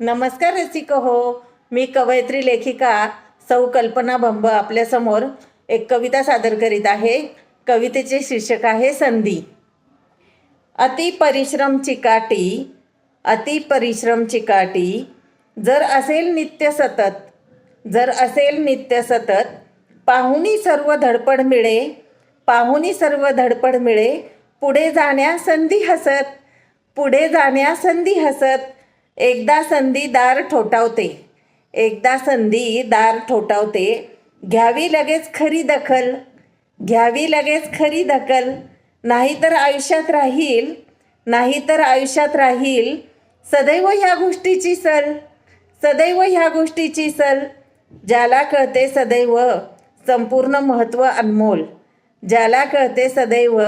नमस्कार रसिक हो मी कवयित्री लेखिका सौ कल्पना बंब आपल्यासमोर एक कविता सादर करीत आहे. कवितेचे शीर्षक आहे संधी. अति परिश्रम चिकाटी अति परिश्रम चिकाटी जर असेल नित्य सतत जर असेल नित्य सतत पाहुणी सर्व धडपड मिळे पाहुणी सर्व धडपड मिळे पुढे जाण्या संधी हसत पुढे जाण्या संधी हसत एकदा संधी दार ठोठावते. एकदा संधी दार ठोठावते. घ्यावी लगेच खरी दखल. घ्यावी लगेच खरी दखल. नाहीतर आयुष्यात राहील नाहीतर आयुष्यात राहील सदैव ह्या गोष्टीची सल. सदैव ह्या गोष्टीची सल. ज्याला कळते सदैव संपूर्ण महत्त्व अनमोल. ज्याला कळते सदैव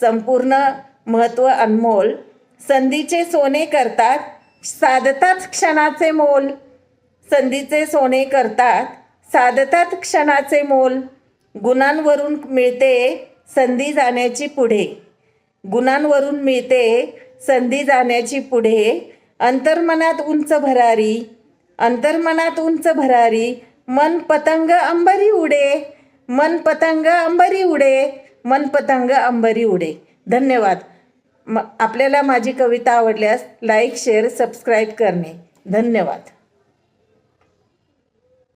संपूर्ण महत्त्व अनमोल. संधीचे सोने करतात साधतात क्षणाचे मोल. संधीचे सोने करतात. साधतात क्षणाचे मोल. गुणांवरून मिळते संधी जाण्याची पुढे. गुणांवरून मिळते संधी जाण्याची पुढे. अंतर्मनात उंच भरारी. अंतर्मनात उंच भरारी. मन पतंग अंबरी उडे. मन पतंग अंबरी उडे. मन पतंग अंबरी उडे. धन्यवाद. म आपल्याला माझी कविता आवडल्यास लाईक शेअर सबस्क्राईब करणे. धन्यवाद.